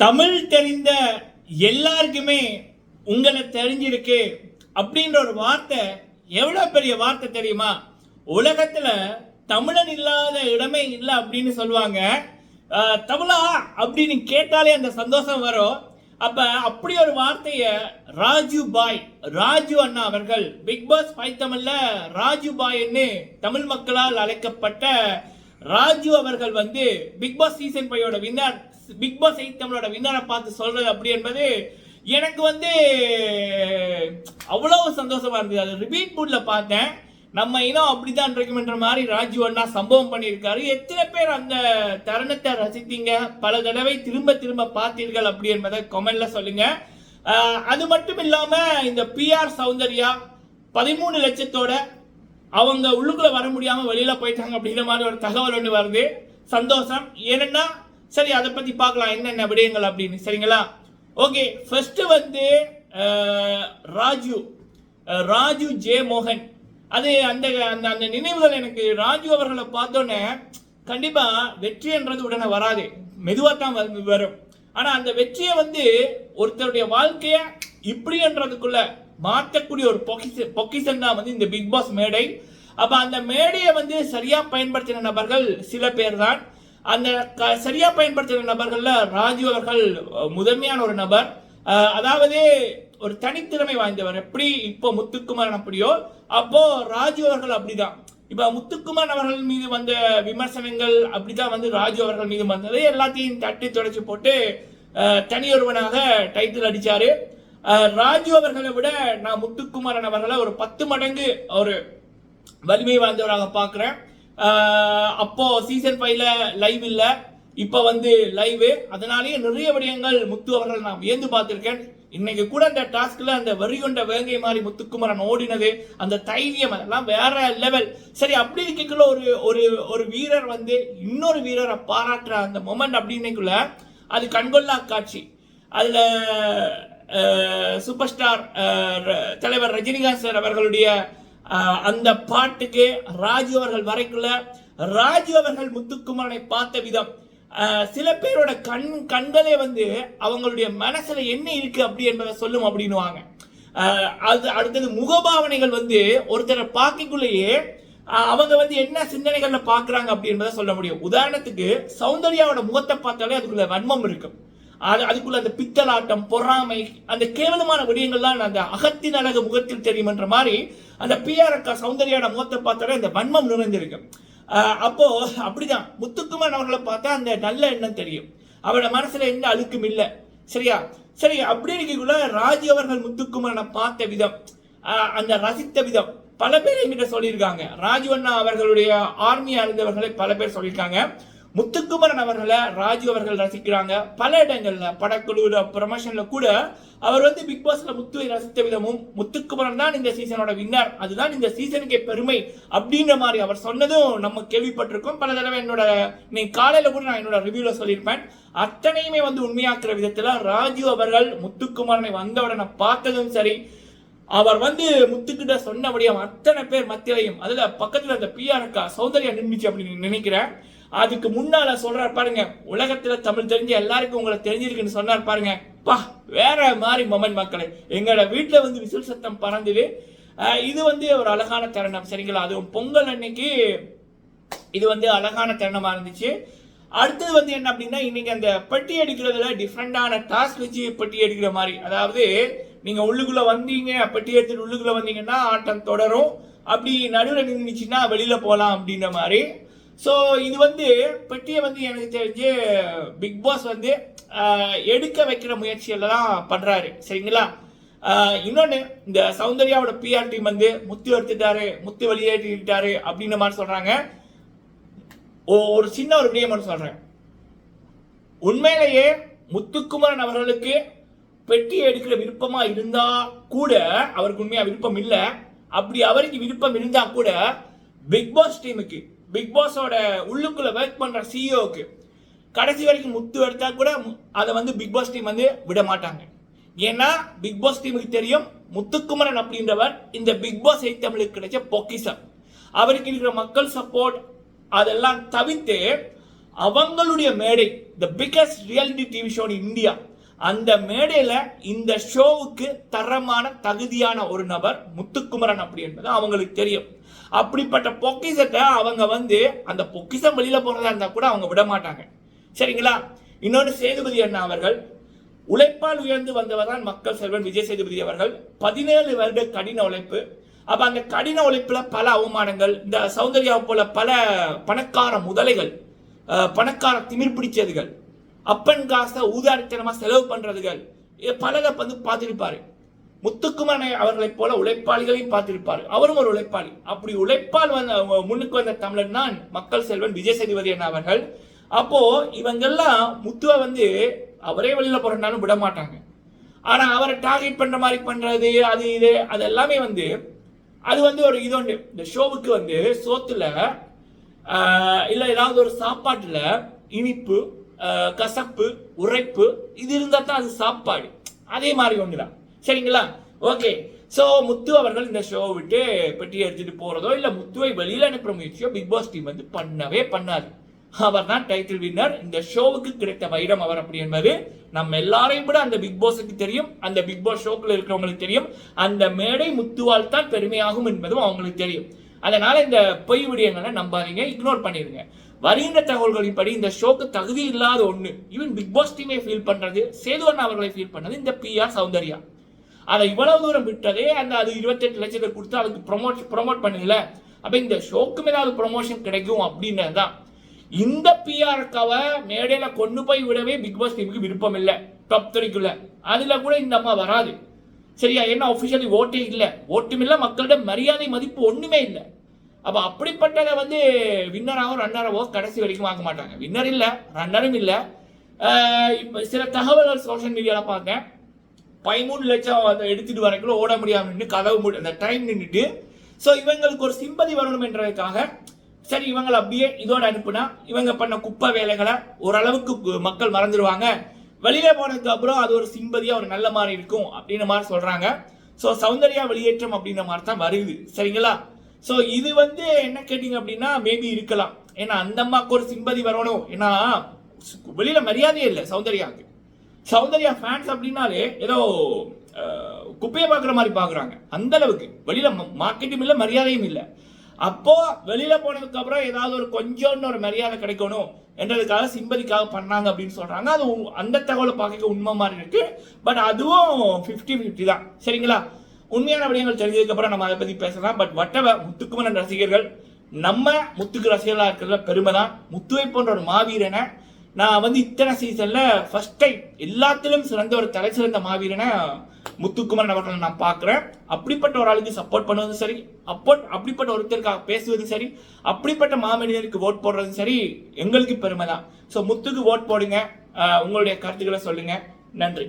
தமிழ் தெரிந்த எல்லாருக்குமே உங்களை தெரிஞ்சிருக்கு அப்படின்ற ஒரு வார்த்தை எவ்வளோ பெரிய வார்த்தை தெரியுமா? உலகத்தில் தமிழன் இல்லாத இடமே இல்லை அப்படின்னு சொல்லுவாங்க. தமிழா அப்படின்னு கேட்டாலே அந்த சந்தோஷம் வரும். அப்போ அப்படி ஒரு வார்த்தையை ராஜு பாய் ராஜு அண்ணா அவர்கள் பிக் பாஸ் ஃபைவ் தமிழ்ல ராஜு பாய்ன்னு தமிழ் மக்களால் அழைக்கப்பட்ட ராஜு அவர்கள் வந்து பிக் பாஸ் சீசன் ஃபைவோட வின்னர் பிக் பாஸ் எயிட் தமிழோட வின்னரை பார்த்து சொல்றது அப்படி என்பது எனக்கு வந்து அவ்வளோ சந்தோஷமா இருந்தது. அது ரிப்பீட் மூட்ல பார்த்தேன். நம்ம இனம் அப்படிதான் இருக்குமென்ற மாதிரி ராஜீவ் அண்ணா சம்பவம் பண்ணியிருக்காரு. எத்தனை பேர் அந்த தருணத்தை ரசித்தீங்க? பல தடவை திரும்ப திரும்ப பார்த்தீர்கள் அப்படி என்பதை கமெண்ட்ல சொல்லுங்க. அது மட்டும் இல்லாம இந்த பிஆர் சௌந்தர்யா பதிமூணு லட்சத்தோட அவங்க உள்ளுக்குள்ள வர முடியாம வெளியில போயிட்டாங்க அப்படிங்கிற மாதிரி ஒரு தகவல் ஒன்று வருது. சந்தோஷம். ஏன்னா சரி அதை பற்றி பார்க்கலாம். என்னென்ன விடயங்கள் அப்படின்னு. சரிங்களா? ஓகே ஃபர்ஸ்ட் வந்து ராஜு. ராஜு ஜே மோகன். அது அந்த அந்த அந்த நினைவுகள் எனக்கு ராஜு அவர்களை பார்த்தோன்னே கண்டிப்பா வெற்றின்றது உடனே வராது. மெதுவாக தான் வந்து வரும். ஆனால் அந்த வெற்றியை வந்து ஒருத்தருடைய வாழ்க்கையை இப்படின்றதுக்குள்ள மாற்றக்கூடிய ஒரு பொக்கிஷ பொக்கிஷன் தான் வந்து இந்த பிக் பாஸ் மேடை. அப்போ அந்த மேடையை வந்து சரியாக பயன்படுத்தின நபர்கள் சில பேர் தான் அந்த க- சரியாக பயன்படுத்துகிற நபர்களில் ராஜு அவர்கள் முதன்மையான ஒரு நபர். அதாவது ஒரு தனித்திறமை வாய்ந்தவர். எப்படி இப்போ முத்துக்குமாரன் அப்படியோ அப்போ ராஜு அவர்கள் அப்படிதான். இப்போ முத்துக்குமார் அவர்கள் மீது வந்த விமர்சனங்கள் அப்படிதான் வந்து ராஜு அவர்கள் மீது வந்தது. எல்லாத்தையும் தட்டி தொடச்சி போட்டு தனியொருவனாக டைட்டில் அடிச்சாரு. ராஜு அவர்களை விட நான் முத்துக்குமாரன் அவர்களை ஒரு பத்து மடங்கு ஒரு வலிமை வாய்ந்தவராக பார்க்குறேன். அப்போ சீசன் ஃபைவ்ல லைவ் இல்ல. இப்போ வந்து லைவ் அதனாலேயே நிறைய விடயங்கள் முத்து அவர்கள் நான் வியந்து பார்த்திருக்கேன். இன்னைக்கு கூட அந்த டாஸ்க்ல அந்த வரி கொண்ட வேங்கை மாதிரி முத்துக்குமரன் ஓடினது. அந்த தைரியம் அதெல்லாம் வேற லெவல் சரி அப்படி இருக்கக்குள்ள ஒரு ஒரு ஒரு வீரர் வந்து இன்னொரு வீரரை பாராட்டுற அந்த மொமெண்ட் அப்படின்னைக்குள்ள அது கண்கொள்ளா காட்சி. அதுல சூப்பர் ஸ்டார் ர- தலைவர் ரஜினிகாந்த் சார் அவர்களுடைய அந்த பாட்டுக்கு ராஜு அவர்கள் வரைக்குள்ள ராஜு அவர்கள் முத்துக்குமரனை பார்த்த விதம். சில பேரோட கண் கண்களே வந்து அவங்களுடைய மனசுல என்ன இருக்கு அப்படி என்பதை சொல்லும் அப்படின்னுவாங்க. அது அடுத்தது முகபாவனைகள் வந்து ஒருத்தரை பார்க்கக்குள்ளேயே அவங்க வந்து என்ன சிந்தனைகள்ல பாக்குறாங்க அப்படி என்பதை சொல்ல முடியும். உதாரணத்துக்கு சௌந்தர்யாவோட முகத்தை பார்த்தாலே அதுக்குள்ள வன்மம் இருக்கும் அது அதுக்குள்ள அந்த பித்தலாட்டம் பொறாமை அந்த கேவலமான விடயங்கள்லாம் அந்த அகத்தின் அழகு முகத்தில் தெரியும் என்ற மாதிரி அந்த பிஆர் அக்கா சௌந்தர்யாவோட முகத்தை பார்த்தாலே அந்த வன்மம் நிறைந்திருக்கு அப்போ அப்படிதான். முத்துக்குமார் அவர்களை பார்த்தா அந்த நல்ல எண்ணம் தெரியும். அவரோட மனசுல எந்த அழுக்கும் இல்லை. சரியா? சரி அப்படி இருக்கக்குள்ள ராஜி அவர்கள் முத்துக்குமரனை பார்த்த விதம் அந்த ரசித்த விதம் பல பேர் என்கிட்ட சொல்லியிருக்காங்க. ராஜு அண்ணா அவர்களுடைய ஆர்மியா இருந்தவர்களை பல பேர் சொல்லியிருக்காங்க. முத்துக்குமரன் அவர்களை ராஜு அவர்கள் ரசிக்கிறாங்க. பல இடங்கள்ல படக்குழுல ப்ரமோஷன்ல கூட அவர் வந்து பிக் பாஸ்ல முத்துவை ரசித்த விதமும் முத்துக்குமரன் தான் இந்த சீசனோட வின்னர் அதுதான் இந்த சீசனுக்கே பெருமை அப்படின்ற மாதிரி அவர் சொன்னதும் நம்ம கேள்விப்பட்டிருக்கோம். பல தடவை என்னோட நீ காலையில கூட நான் என்னோட ரிவ்யூல சொல்லியிருப்பேன். அத்தனையுமே வந்து உண்மையாக்குற விதத்துல ராஜு அவர்கள் முத்துக்குமரனை வந்தவுடனே பார்த்ததும் சரி. அவர் வந்து முத்துக்கிட்ட சொன்னபடியும் அத்தனை பேர் மத்தியிலையும் அதுல பக்கத்துல அந்த பிஆர் அக்கா சௌந்தர்யா நின்றுச்சு அப்படின்னு நினைக்கிறேன். அதுக்கு முன்னால சொல்றாரு பாருங்க உலகத்துல தமிழ் தெரிஞ்ச எல்லாருக்கும் உங்களை தெரிஞ்சிருக்குன்னு சொன்னார் பாருங்க. பா வேற மாதிரி மொமன் மக்களை எங்களோட வீட்டுல வந்து விசில் சத்தம் பறந்தது. இது வந்து ஒரு அழகான தருணம் சரிங்களா? அதுவும் பொங்கல் அன்னைக்கு இது வந்து அழகான தருணமா இருந்துச்சு. அடுத்தது வந்து என்ன அப்படின்னா இன்னைக்கு அந்த பெட்டி எடுக்கிறதுல டிஃப்ரெண்டான டாஸ்க் வச்சு பெட்டி எடுக்கிற மாதிரி. அதாவது நீங்க உள்ளுக்குள்ள வந்தீங்க பெட்டி எடுத்துட்டு உள்ளுக்குள்ள வந்தீங்கன்னா ஆட்டம் தொடரும். அப்படி நடுவில் நின்றுச்சுன்னா வெளியில போகலாம் அப்படின்ற மாதிரி. ஸோ இது வந்து பெட்டியை வந்து எனக்கு தெரிஞ்சு பிக் பாஸ் வந்து எடுக்க வைக்கிற முயற்சியில் தான் பண்ணுறாரு சரிங்களா? இன்னொன்று இந்த சௌந்தர்யாவோட பிஆர் டீம் வந்து முத்து எடுத்துட்டாரு முத்து வெளியேற்றிட்டாரு அப்படின்ற மாதிரி சொல்கிறாங்க ஒரு சின்ன ஒரு விடயம் சொல்கிறேன் உண்மையிலேயே முத்துக்குமரன் அவர்களுக்கு பெட்டி எடுக்கிற விருப்பமாக இருந்தால் கூட அவருக்கு உண்மையாக விருப்பம் இல்லை. அப்படி அவருக்கு விருப்பம் இருந்தால் கூட பிக் பாஸ் டீமுக்கு பிக் பாஸோட உள்ளுக்குள்ள ஒர்க் பண்ற சிஇஓக்கு கடைசி வரைக்கும் முத்து எடுத்தா கூட அதை வந்து பிக் பாஸ் டீம் வந்து விட மாட்டாங்க. ஏன்னா பிக் பாஸ் டீமுக்கு தெரியும் முத்துக்குமரன் அப்படின்றவர் இந்த பிக் பாஸ் எயிட் தமிழுக்கு கிடைச்ச பொக்கிசம் அவருக்கு இருக்கிற மக்கள் சப்போர்ட் அதெல்லாம் தவிர்த்து அவங்களுடைய மேடை the biggest reality TV show India அந்த மேடையில் இந்த ஷோவுக்கு தரமான தகுதியான ஒரு நபர் முத்துக்குமரன் அப்படி என்பது அவங்களுக்கு தெரியும். அப்படிப்பட்ட பொக்கிஷத்தை அவங்க வந்து அந்த பொக்கிஷம் வெளியில் போகிறதா இருந்தால் கூட அவங்க விட மாட்டாங்க. சரிங்களா? இன்னொன்று சேதுபதி அண்ணா அவர்கள் உழைப்பால் உயர்ந்து வந்தவர் தான் மக்கள் செல்வன் விஜய் சேதுபதி அவர்கள். பதினேழு வருட கடின உழைப்பு. அப்போ அந்த கடின உழைப்பில் பல அவமானங்கள் இந்த சௌந்தர்யாவை போல பல பணக்கார முதலைகள் பணக்கார திமிர் பிடிச்சதுகள் அப்பன் காசை ஊதாரித்தனமாக செலவு பண்ணுறதுகள் இது பலதை வந்து பார்த்துருப்பாரு. முத்துக்குமரனை அவர்களைப் போல உழைப்பாளிகளையும் பார்த்திருப்பார். அவரும் ஒரு உழைப்பாளி. அப்படி உழைப்பால் வந்த முன்னுக்கு வந்த தமிழன் தான் மக்கள் செல்வன் விஜய் சேதுபதி அண்ணா அவர்கள். அப்போ இவங்கெல்லாம் முத்துவை வந்து அவரே வெளியில போறனாலும் விட மாட்டாங்க. ஆனா அவரை டார்கெட் பண்ற மாதிரி பண்றது அது இது அது எல்லாமே வந்து அது வந்து ஒரு இது ஒன்று இந்த ஷோவுக்கு வந்து சோத்துல இல்லை ஏதாவது ஒரு சாப்பாட்டில் இனிப்பு கசப்பு உரைப்பு இது இருந்தால் தான் அது சாப்பாடு. அதே மாதிரி ஒன்று தான் சரிங்களா? ஓகே ஸோ முத்து அவர்கள் இந்த ஷோ விட்டு பெட்டி எடுத்துட்டு போகிறதோ இல்லை முத்துவை வெளியில் அனுப்புற முயற்சியோ பிக் பாஸ் டீம் வந்து பண்ணவே பண்ணாது. அவர் தான் டைட்டில் வின்னர் இந்த ஷோவுக்கு கிடைத்த வைரம் அவர் அப்படி என்பது நம்ம எல்லாரையும் விட அந்த பிக் பாஸுக்கு தெரியும். அந்த பிக் பாஸ் ஷோக்கில் இருக்கிறவங்களுக்கு தெரியும். அந்த மேடை முத்துவால் தான் பெருமையாகும் என்பதும் அவங்களுக்கு தெரியும். அதனால இந்த பொய் விடயங்களை நம்பாதீங்க. இக்னோர் பண்ணிடுங்க. வருகின்ற தகவல்களின்படி இந்த ஷோக்கு தகுதி இல்லாத ஒன்று ஈவன் பிக் பாஸ் டீமே ஃபீல் பண்ணுறது சேதுவன் அவர்களை ஃபீல் பண்ணது இந்த பி ஆர் சௌந்தர்யா. அதை இவ்வளவு தூரம் விட்டதே அந்த அது இருபத்தெட்டு லட்சத்தை கொடுத்து அதுக்கு ப்ரொமோட் ப்ரொமோட் பண்ணல. அப்போ இந்த ஷோக்கும் ஏதாவது ப்ரொமோஷன் கிடைக்கும் அப்படின்னு தான் இந்த பிஆர்காவை மேடையில் கொண்டு போய் விடவே பிக் பாஸ் டீமுக்கு விருப்பம் இல்லை டாப் த்ரீக்குள்ள அதில் கூட இந்த அம்மா வராது. சரியா? என்ன ஒஃபிஷியலி ஓட்டே இல்லை. ஓட்டும் இல்லை மக்களிடம் மரியாதை மதிப்பு ஒன்றுமே இல்லை. அப்போ அப்படிப்பட்டதை வந்து வின்னராகவோ ரன்னராகவோ கடைசி வரைக்கும் வாங்க மாட்டாங்க. வின்னர் இல்லை ரன்னரும் இல்லை. இப்போ சில தகவல்கள் சோஷியல் மீடியாவில் பார்த்தேன். பதிமூணு லட்சம் அதை எடுத்துட்டு வரைக்கும் ஓட முடியாமல் நின்று கதவு மூடி அந்த டைம் நின்றுட்டு ஸோ இவங்களுக்கு ஒரு சிம்பதி வரணும் என்றதுக்காக சரி இவங்களை அப்படியே இதோட அனுப்புனா இவங்க பண்ண குப்பை வேலைகளை ஓரளவுக்கு மக்கள் மறந்துடுவாங்க வெளியில போனதுக்கு அப்புறம் அது ஒரு சிம்பதியாக ஒரு நல்ல மாதிரி இருக்கும் அப்படின்ற மாதிரி சொல்றாங்க. ஸோ சௌந்தர்யா வெளியேற்றம் அப்படின்ற மாதிரி தான் வருது. சரிங்களா? ஸோ இது வந்து என்ன கேட்டிங்க அப்படின்னா மேபி இருக்கலாம். ஏன்னா அந்த அம்மாவுக்கு ஒரு சிம்பதி வரணும். ஏன்னா வெளியில மரியாதையே இல்லை சௌந்தர்யாவுக்கு. சௌந்தர்யா ஃபேன்ஸ் அப்படின்னாலே ஏதோ குப்பையை பார்க்குற மாதிரி பார்க்குறாங்க. அந்த அளவுக்கு. வெளியில் மார்க்கெட்டும் இல்லை மரியாதையும் இல்லை. அப்போ வெளியில் போனதுக்கு அப்புறம் ஏதாவது ஒரு கொஞ்சம்னு ஒரு மரியாதை கிடைக்கணும் என்றதுக்காக சிம்பதிக்காக பண்ணாங்க அப்படின்னு சொல்கிறாங்க அது அந்த தகவலை பார்க்க உண்மை மாதிரி இருக்கு. பட் அதுவும் 50 50 தான். சரிங்களா? உண்மையான விடயங்கள் தெரிஞ்சதுக்கப்புறம் நம்ம அதை பற்றி பேசலாம். பட் வட்டவ முத்துக்குமரன் ரசிகர்கள் நம்ம முத்துக்கு ரசிகர்களாக இருக்கிறதுல பெருமை தான் முத்துவை போன்ற ஒரு மாவீரனை நான் வந்து இத்தனை சீசன்ல ஃபர்ஸ்ட் டைம் எல்லாத்திலும் சிறந்த ஒரு தலை சிறந்த மாவீரனை முத்துக்குமரன் அவர்களை நான் பார்க்குறேன். அப்படிப்பட்ட ஒரு ஆளுக்கு சப்போர்ட் பண்ணுவதும் சரி அப்போ அப்படிப்பட்ட ஒருத்தருக்காக பேசுவதும் சரி அப்படிப்பட்ட மாமனிதருக்கு ஓட் போடுறதும் சரி எங்களுக்கு பெருமை தான் ஸோ முத்துக்கு ஓட் போடுங்க. உங்களுடைய கருத்துக்களை சொல்லுங்க. நன்றி.